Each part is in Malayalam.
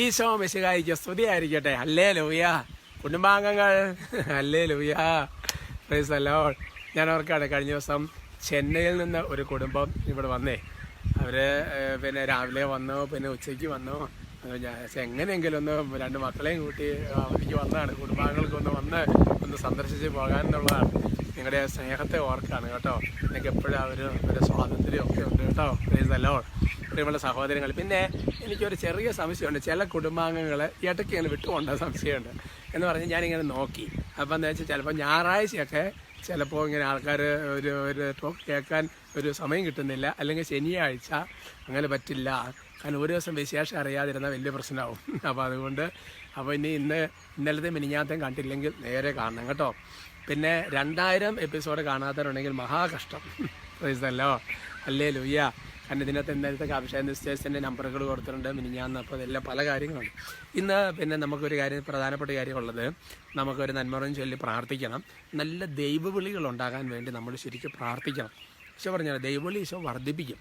ഈശോ മെസ്സികായിക്ക് സ്തുതിയായിരിക്കട്ടെ അല്ലേ ലൂയ കുടുംബാംഗങ്ങൾ അല്ലേ ലൂയ പ്രൈസ് അല്ലോ ഞാൻ ഓർക്കാണ് കഴിഞ്ഞ ദിവസം ചെന്നൈയിൽ നിന്ന് ഒരു കുടുംബം ഇവിടെ വന്നേ. അവർ പിന്നെ രാവിലെ വന്നു പിന്നെ ഉച്ചയ്ക്ക് വന്നു. എങ്ങനെയെങ്കിലും ഒന്ന് രണ്ട് മക്കളെയും കൂട്ടി അവധിക്ക് വന്നതാണ്. കുടുംബാംഗങ്ങൾക്ക് ഒന്ന് വന്ന് ഒന്ന് സന്ദർശിച്ച് പോകാൻ എന്നുള്ളതാണ്. നിങ്ങളുടെ സ്നേഹത്തെ ഓർക്കാണ് കേട്ടോ. എനിക്ക് എപ്പോഴും അവർ ഒരു സ്വാതന്ത്ര്യം ഒക്കെ ഉണ്ട് കേട്ടോ. പ്രൈസ് അല്ലോ പ്രിയമുള്ള സഹോദരങ്ങൾ പിന്നെ എനിക്കൊരു ചെറിയ സംശയമുണ്ട്. ചില കുടുംബാംഗങ്ങൾ ഇടയ്ക്ക് ഇങ്ങനെ വിട്ടുകൊണ്ട സംശയമുണ്ട്. എന്ന് പറഞ്ഞ് ഞാനിങ്ങനെ നോക്കി. അപ്പം എന്താ വെച്ചാൽ ചിലപ്പോൾ ഞായറാഴ്ചയൊക്കെ ചിലപ്പോൾ ഇങ്ങനെ ആൾക്കാർ ഒരു ഒരു ടോക്ക് കേൾക്കാൻ ഒരു സമയം കിട്ടുന്നില്ല. അല്ലെങ്കിൽ ശനിയാഴ്ച അങ്ങനെ പറ്റില്ല. കാരണം ഒരു ദിവസം വിശേഷം അറിയാതിരുന്ന വലിയ പ്രശ്നമാവും. അപ്പോൾ അതുകൊണ്ട് അപ്പോൾ ഇനി ഇന്ന് ഇന്നലത്തെ മിനിഞ്ഞാത്തം കണ്ടില്ലെങ്കിൽ നേരെ കാണണം കേട്ടോ. പിന്നെ രണ്ടായിരം എപ്പിസോഡ് കാണാത്തവരുണ്ടെങ്കിൽ മഹാകഷ്ടം. പ്രൈസല്ലോ അല്ലേ. ലുയ്യ കാരണം ഇതിനകത്ത് എന്തായാലും അഭിഷേക് നിശ്ചയത്തിന്റെ നമ്പറുകൾ കൊടുത്തിട്ടുണ്ട് മിനിഞ്ഞാന്ന് അപ്പോൾ ഇതെല്ലാം പല കാര്യങ്ങളുണ്ട് ഇന്ന് പിന്നെ നമുക്കൊരു കാര്യം പ്രധാനപ്പെട്ട കാര്യമുള്ളത് നമുക്കൊരു നന്മറും ചൊല്ലി പ്രാർത്ഥിക്കണം. നല്ല ദൈവവിളികൾ ഉണ്ടാകാൻ വേണ്ടി നമ്മൾ ശരിക്കും പ്രാർത്ഥിക്കണം. പക്ഷെ പറഞ്ഞാൽ ദൈവവിളി ഈശോ വർദ്ധിപ്പിക്കും.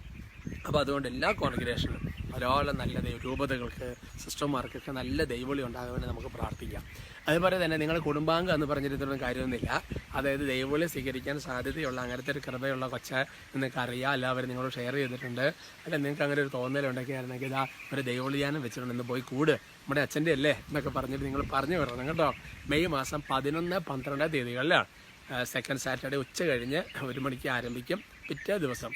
അപ്പോൾ അതുകൊണ്ട് എല്ലാ കോൺഗ്രേഷനും ധാരാളം നല്ല രൂപതകൾക്ക് സിസ്റ്റർമാർക്കൊക്കെ നല്ല ദൈവവിളി ഉണ്ടാകാൻ നമുക്ക് പ്രാർത്ഥിക്കാം. അതുപോലെ തന്നെ നിങ്ങൾ കുടുംബാംഗം എന്ന് പറഞ്ഞിരുന്നൊന്നും കാര്യമൊന്നുമില്ല. അതായത് ദൈവവിളി സ്വീകരിക്കാൻ സാധ്യതയുള്ള അങ്ങനത്തെ ഒരു കൃപയുള്ള കൊച്ച നിങ്ങൾക്ക് അറിയാം എല്ലാവരും നിങ്ങളോട് ഷെയർ ചെയ്തിട്ടുണ്ട്. അല്ല നിങ്ങൾക്ക് അങ്ങനെ ഒരു തോന്നലുണ്ടെങ്കിൽ ഇതാ ഒരു ദൈവവിളിയാനം വെച്ചിട്ടുണ്ട്. ഇന്ന് പോയി കൂട്. നമ്മുടെ അച്ഛന്റെ അല്ലേ? എന്നൊക്കെ പറഞ്ഞിട്ട് നിങ്ങൾ പറഞ്ഞു വരണം കേട്ടോ. മെയ് മാസം പതിനൊന്ന് പന്ത്രണ്ട് തീയതികളിലാണ്. സെക്കൻഡ് സാറ്റർഡേ ഉച്ച കഴിഞ്ഞ് ഒരു മണിക്ക് ആരംഭിക്കും. പിറ്റേ ദിവസം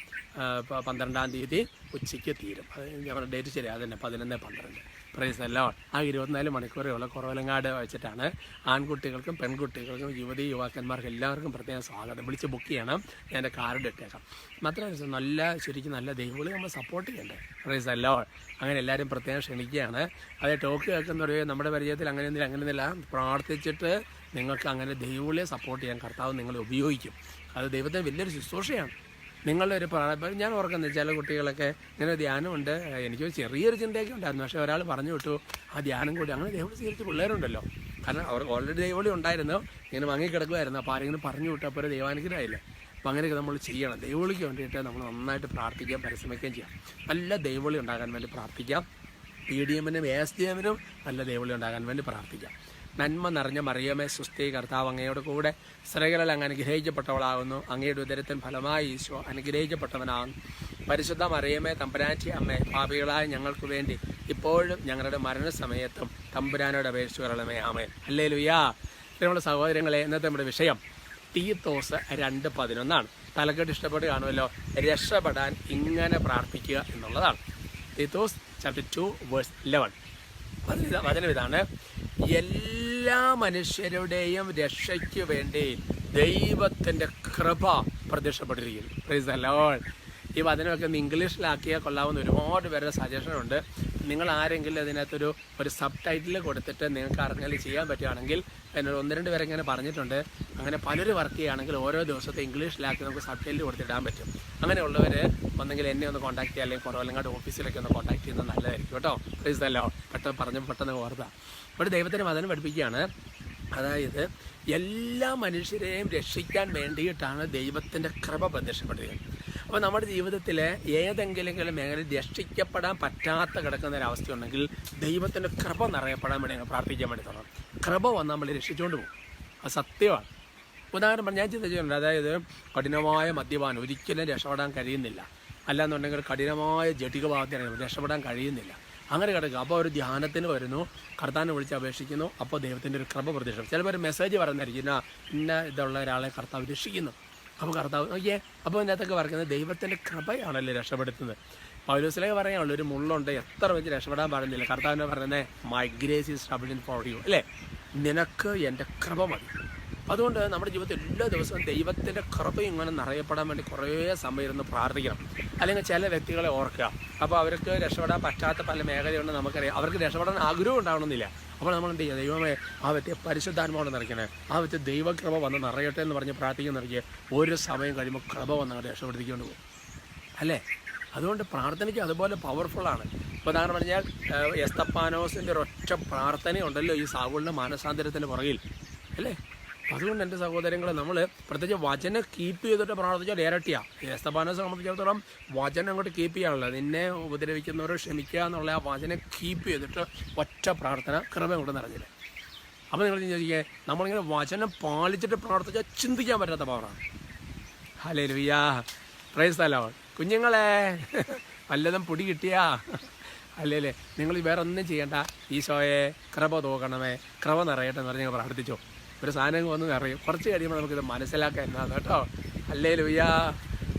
പന്ത്രണ്ടാം തീയതി ഉച്ചയ്ക്ക് തീരും. അത് ഞങ്ങളുടെ ഡേറ്റ് ശരി അത് തന്നെ പതിനൊന്ന് പന്ത്രണ്ട്. പ്രൈസ് അല്ല ആ ഇരുപത്തിനാല് മണിക്കൂറുള്ള കുറവലങ്ങാട് വെച്ചിട്ടാണ് ആൺകുട്ടികൾക്കും പെൺകുട്ടികൾക്കും യുവതി യുവാക്കന്മാർക്കും എല്ലാവർക്കും പ്രത്യേകം സ്വാഗതം. വിളിച്ച് ബുക്ക് ചെയ്യണം ഞാൻ എന്റെ കാർഡ് ഇട്ടേക്കാം. മാത്രമല്ല നല്ല ശരിക്കും നല്ല ദൈവങ്ങളെ നമ്മൾ സപ്പോർട്ട് ചെയ്യണ്ടേ പ്രൈസ് അല്ലോ അങ്ങനെ എല്ലാവരും പ്രത്യേകം ക്ഷണിക്കുകയാണ്. അത് ടോക്ക് കേൾക്കുന്ന ഒരു നമ്മുടെ പരിചയത്തിൽ അങ്ങനെയൊന്നുമില്ല അങ്ങനെയൊന്നുമില്ല പ്രാർത്ഥിച്ചിട്ട് നിങ്ങൾക്ക് അങ്ങനെ ദൈവങ്ങളെ സപ്പോർട്ട് ചെയ്യാൻ കർത്താവ് നിങ്ങളെ ഉപയോഗിക്കും. അത് ദൈവത്തെ വലിയൊരു ശുശ്രൂഷയാണ്. നിങ്ങളുടെ ഒരു പ്രാ- ഞാൻ ഓർക്കുന്നത് ചില കുട്ടികളൊക്കെ ഇങ്ങനെ ധ്യാനമുണ്ട്. എനിക്ക് ചെറിയൊരു ചിന്തയൊക്കെ ഉണ്ടായിരുന്നു. പക്ഷേ ഒരാൾ പറഞ്ഞു വിട്ടു ആ ധ്യാനം കൂടി. അങ്ങനെ ദൈവം സ്വീകരിച്ച പിള്ളേരുണ്ടല്ലോ. കാരണം അവർ ഓൾറെഡി ദൈവം ഉണ്ടായിരുന്നു. ഇങ്ങനെ വാങ്ങിക്കിടക്കുമായിരുന്നു അപ്പോൾ ആരെങ്കിലും പറഞ്ഞു വിട്ടു അപ്പോൾ ഒരു ദൈവാനുഗ്രഹമായില്ലേ? അപ്പോൾ അങ്ങനെയൊക്കെ നമ്മൾ ചെയ്യണം. ദൈവവിളിക്ക് വേണ്ടിയിട്ട് നമ്മൾ നന്നായിട്ട് പ്രാർത്ഥിക്കാം പരിശ്രമിക്കുകയും ചെയ്യാം. നല്ല ദൈവവിളി ഉണ്ടാകാൻ വേണ്ടി പ്രാർത്ഥിക്കാം. പി ഡി എമ്മിനും എസ് ഡി എമ്മിനും നല്ല ദൈവവിളി ഉണ്ടാകാൻ വേണ്ടി പ്രാർത്ഥിക്കാം. നന്മ നിറഞ്ഞ മറിയമേ സുസ്ഥി കർത്താവ് അങ്ങയുടെ കൂടെ സ്ത്രീകളിൽ അങ്ങ് അനുഗ്രഹിക്കപ്പെട്ടവളാകുന്നു. അങ്ങയുടെ ഉദരത്തിൻ ഫലമായി ഈശോ അനുഗ്രഹിക്കപ്പെട്ടവനാകുന്നു. പരിശുദ്ധ മറിയമേ തമ്പുരാറ്റി അമ്മ പാപികളായ ഞങ്ങൾക്ക് വേണ്ടി ഇപ്പോഴും ഞങ്ങളുടെ മരണസമയത്തും തമ്പുരാനോട് അപേക്ഷിച്ചുകളമേ ആമേ അല്ലേ ലുയാ നമ്മുടെ സഹോദരങ്ങളെ ഇന്നത്തെ നമ്മുടെ വിഷയം തീത്തോസ് രണ്ട് പതിനൊന്നാണ്. തലക്കെട്ട് ഇഷ്ടപ്പെട്ട് കാണുമല്ലോ? രക്ഷപ്പെടാൻ ഇങ്ങനെ പ്രാർത്ഥിക്കുക എന്നുള്ളതാണ്. തീത്തോസ് ചാപ്റ്റർ ടു വേഴ്സ് ഇലവൻ വചനം ഇതാണ് എല്ലാ മനുഷ്യരുടെയും രക്ഷയ്ക്ക് വേണ്ടി ദൈവത്തിന്റെ കൃപ പ്രത്യക്ഷപ്പെട്ടിരിക്കുന്നു. ഈ വചനമൊക്കെ ഇംഗ്ലീഷിലാക്കിയാൽ കൊള്ളാവുന്ന ഒരുപാട് പേരുടെ സജഷനുണ്ട് നിങ്ങൾ ആരെങ്കിലും അതിനകത്തൊരു ഒരു സബ് ടൈറ്റിൽ കൊടുത്തിട്ട് നിങ്ങൾക്ക് അറിഞ്ഞാൽ ചെയ്യാൻ പറ്റുകയാണെങ്കിൽ എന്നോട് ഒന്ന് രണ്ട് പേരെ ഇങ്ങനെ പറഞ്ഞിട്ടുണ്ട്. അങ്ങനെ പലരും വർക്ക് ചെയ്യുകയാണെങ്കിൽ ഓരോ ദിവസത്തെ ഇംഗ്ലീഷിലാക്കി നമുക്ക് സബ് ടൈറ്റിൽ കൊടുത്തിടാൻ പറ്റും. അങ്ങനെയുള്ളവർ ഒന്നെങ്കിൽ എന്നെ ഒന്ന് കോൺടാക്ട് ചെയ്യുക. അല്ലെങ്കിൽ കുറവല്ലങ്ങാട് ഓഫീസിലൊക്കെ ഒന്ന് കോൺടാക്ട് ചെയ്യുന്നത് നല്ലതായിരിക്കും കേട്ടോ. പ്ലീസ് അല്ലോ പെട്ടെന്ന് പറഞ്ഞ് പെട്ടെന്ന് ഓർത്ത. ഇവിടെ ദൈവത്തിന്റെ വചനം പഠിപ്പിക്കുകയാണ്. അതായത് എല്ലാ മനുഷ്യരെയും രക്ഷിക്കാൻ വേണ്ടിയിട്ടാണ് ദൈവത്തിന്റെ കൃപ പ്രത്യക്ഷപ്പെടുന്നത്. അപ്പോൾ നമ്മുടെ ജീവിതത്തിൽ ഏതെങ്കിലും മേഖലയിൽ രക്ഷിക്കപ്പെടാൻ പറ്റാത്ത കിടക്കുന്ന ഒരവസ്ഥയുണ്ടെങ്കിൽ ദൈവത്തിന്റെ കൃപ നിറയപ്പെടാൻ വേണ്ടി ഞങ്ങൾ പ്രാർത്ഥിക്കാൻ വേണ്ടി തുടങ്ങും. കൃപ വന്ന് നമ്മൾ രക്ഷിച്ചുകൊണ്ട് പോകും. അത് സത്യമാണ്. ഉദാഹരണം ഞാൻ ചിന്തിച്ചിട്ടുണ്ട് അതായത് കഠിനമായ മദ്യപാനം ഒരിക്കലും രക്ഷപ്പെടാൻ കഴിയുന്നില്ല. അല്ലാന്നുണ്ടെങ്കിൽ കഠിനമായ ജടിക ഭാഗത്തിന് രക്ഷപ്പെടാൻ കഴിയുന്നില്ല. അങ്ങനെ കിടക്കുക. അപ്പോൾ ഒരു ധ്യാനത്തിന് വരുന്നു. കർത്താനെ വിളിച്ച് അപേക്ഷിക്കുന്നു. അപ്പോൾ ദൈവത്തിന്റെ ഒരു കൃപ പ്രതീക്ഷ. ചിലപ്പോൾ ഒരു മെസ്സേജ് പറയുന്നതായിരിക്കും. ഇന്ന ഇതുള്ള ഒരാളെ കർത്താവ് രക്ഷിക്കുന്നു. അപ്പോൾ കർത്താവ് നോക്കിയേ അപ്പോൾ ഇതിനകത്തൊക്കെ പറയുന്നത് ദൈവത്തിന്റെ കൃപയാണല്ലേ രക്ഷപ്പെടുത്തുന്നത്. പൗലോസിലേക്ക് പറയാനുള്ളൂ ഒരു മുള്ളുണ്ട് എത്ര വെച്ച് രക്ഷപ്പെടാൻ പാടുന്നില്ല. കർത്താവിനെ പറയുന്നത് my grace is for you അല്ലേ? നിനക്ക് എന്റെ കൃപ മതി. അതുകൊണ്ട് നമ്മുടെ ജീവിതത്തിൽ എല്ലാ ദിവസവും ദൈവത്തിന്റെ കൃപ ഇങ്ങനെ നിറയപ്പെടാൻ വേണ്ടി കുറേ സമയം ഇരുന്ന് പ്രാർത്ഥിക്കണം. അല്ലെങ്കിൽ ചില വ്യക്തികളെ ഓർക്കുക. അപ്പോൾ അവർക്ക് രക്ഷപ്പെടാൻ പറ്റാത്ത പല മേഖലയുണ്ട് നമുക്കറിയാം. അവർക്ക് രക്ഷപ്പെടാൻ ആഗ്രഹം ഉണ്ടാവണമെന്നില്ല. അപ്പോൾ നമ്മൾ എന്ത് ചെയ്യുക? ദൈവമേ ആ വ്യക്തിയെ പരിശുദ്ധാത്മാവോട് നിറയ്ക്കണേ. ആ വ്യക്തി ദൈവകൃപ വന്ന് നിറയട്ടെ എന്ന് പറഞ്ഞ് പ്രാർത്ഥിക്കുന്ന നിറയ്ക്ക് ഒരു സമയം കഴിയുമ്പോൾ കൃപ വന്ന് രക്ഷപ്പെടുത്തിക്കൊണ്ട് പോകും. അല്ലേ? അതുകൊണ്ട് പ്രാർത്ഥനയ്ക്ക് അതുപോലെ പവർഫുള്ളാണ് ഉദാഹരണം പറഞ്ഞാൽ എസ്തപ്പാനോസിന്റെ ഒരൊറ്റ പ്രാർത്ഥനയുണ്ടല്ലോ ഈ സാവുളിന്റെ മാനസാന്തരത്തിന്റെ പുറകിൽ. അല്ലേ? അതുകൊണ്ട് എന്റെ സഹോദരങ്ങളെ നമ്മൾ പ്രത്യേകിച്ച് വചനം കീപ്പ് ചെയ്തിട്ട് പ്രാർത്ഥിച്ചാൽ ഇരട്ടിയാണ് ഏസ്തപാനെ സംബന്ധിച്ചിടത്തോളം വചനം അങ്ങോട്ട് കീപ്പ് ചെയ്യാനുള്ളത് നിന്നെ ഉപദ്രവിക്കുന്നവരെ ക്ഷമിക്കുക എന്നുള്ള ആ വചനം കീപ്പ് ചെയ്തിട്ട് ഒറ്റ പ്രാർത്ഥന കൃപ കൊണ്ട് നിറഞ്ഞില്ല. അപ്പോൾ നിങ്ങൾ ചോദിക്കേ നമ്മളിങ്ങനെ വചനം പാലിച്ചിട്ട് പ്രാർത്ഥിച്ചാൽ ചിന്തിക്കാൻ പറ്റാത്ത പവറാണ് ഹലേ ലുയാ പ്രൈസ് തലോ കുഞ്ഞുങ്ങളെ വല്ലതും പൊടി കിട്ടിയാ? അല്ലേ നിങ്ങൾ വേറെ ഒന്നും ചെയ്യണ്ട. ഈശോയെ കൃപ തോക്കണമേ കൃപ നിറയട്ടെ എന്ന് പറഞ്ഞ് ഞങ്ങൾ പ്രാർത്ഥിച്ചോ. ഒരു സാധനം വന്ന് നിറയും. കുറച്ച് കഴിയുമ്പോൾ നമുക്കിത് മനസ്സിലാക്കാൻ എന്നാണ് കേട്ടോ. അല്ലേ ലുയ്യാ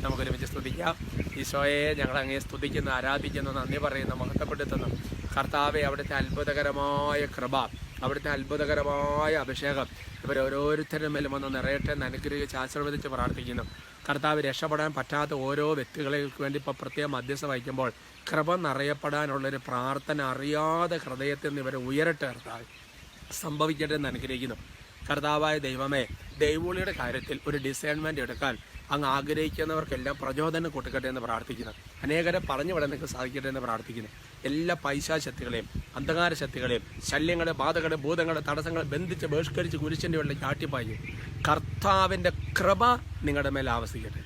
നമുക്കൊരുമിച്ച് സ്തുതിക്കാം. ഈശോയെ ഞങ്ങൾ അങ്ങേ സ്തുതിക്കുന്നു ആരാധിക്കുന്നു നന്ദി പറയുന്നു മഹത്വപ്പെടുത്തുന്നു. കർത്താവെ അവിടുത്തെ അത്ഭുതകരമായ കൃപ അവിടുത്തെ അത്ഭുതകരമായ അഭിഷേകം ഇവർ ഓരോരുത്തരുടെ മേലും വന്ന് നിറയട്ടെ എന്ന് അനുഗ്രഹിച്ച് ആശീർവദിച്ച് പ്രാർത്ഥിക്കുന്നു. കർത്താവ് രക്ഷപ്പെടാൻ പറ്റാത്ത ഓരോ വ്യക്തികൾക്ക് വേണ്ടി ഇപ്പോൾ പ്രത്യേകം മധ്യസ്ഥ വഹിക്കുമ്പോൾ കൃപ നിറയപ്പെടാനുള്ളൊരു പ്രാർത്ഥന അറിയാതെ ഹൃദയത്തിൽ നിന്ന് ഇവരെ ഉയരട്ടെ കർത്താവ്. സംഭവിക്കട്ടെ എന്ന് അനുഗ്രഹിക്കുന്നു. കർത്താവായ ദൈവമേ ദൈവോളിയുടെ കാര്യത്തിൽ ഒരു ഡിസൈൻമെന്റ് എടുക്കാൻ അങ്ങ് ആഗ്രഹിക്കുന്നവർക്കെല്ലാം പ്രചോദനം കൊടുക്കട്ടെ എന്ന് പ്രാർത്ഥിക്കുന്നു. അനേകരെ പറഞ്ഞു വിടാൻ നിങ്ങൾക്ക് സാധിക്കട്ടെ എന്ന് പ്രാർത്ഥിക്കുന്നു. എല്ലാ പൈശാശക്തികളെയും അന്ധകാര ശക്തികളെയും ശല്യങ്ങളെ ബാധകളെ ഭൂതങ്ങളെ തടസ്സങ്ങളെ ബന്ധിച്ച് ബഹിഷ്കരിച്ച് കുരിശിന്റെ വെള്ളം ചാട്ടിപ്പായി കർത്താവിന്റെ കൃപ നിങ്ങളുടെ മേലെ ആവശ്യിക്കട്ടെ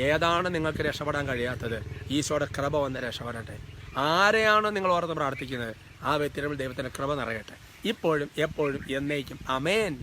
ഏതാണ് നിങ്ങൾക്ക് രക്ഷപ്പെടാൻ കഴിയാത്തത്? ഈശോയുടെ കൃപ വന്ന് രക്ഷപ്പെടട്ടെ. ആരെയാണോ നിങ്ങൾ ഓർത്ത് പ്രാർത്ഥിക്കുന്നത്? ആ വ്യക്തിയുടെ ദൈവത്തിന്റെ കൃപ നിറയട്ടെ. ഇപ്പോഴും എപ്പോഴും എന്നേക്കും. അമേൻ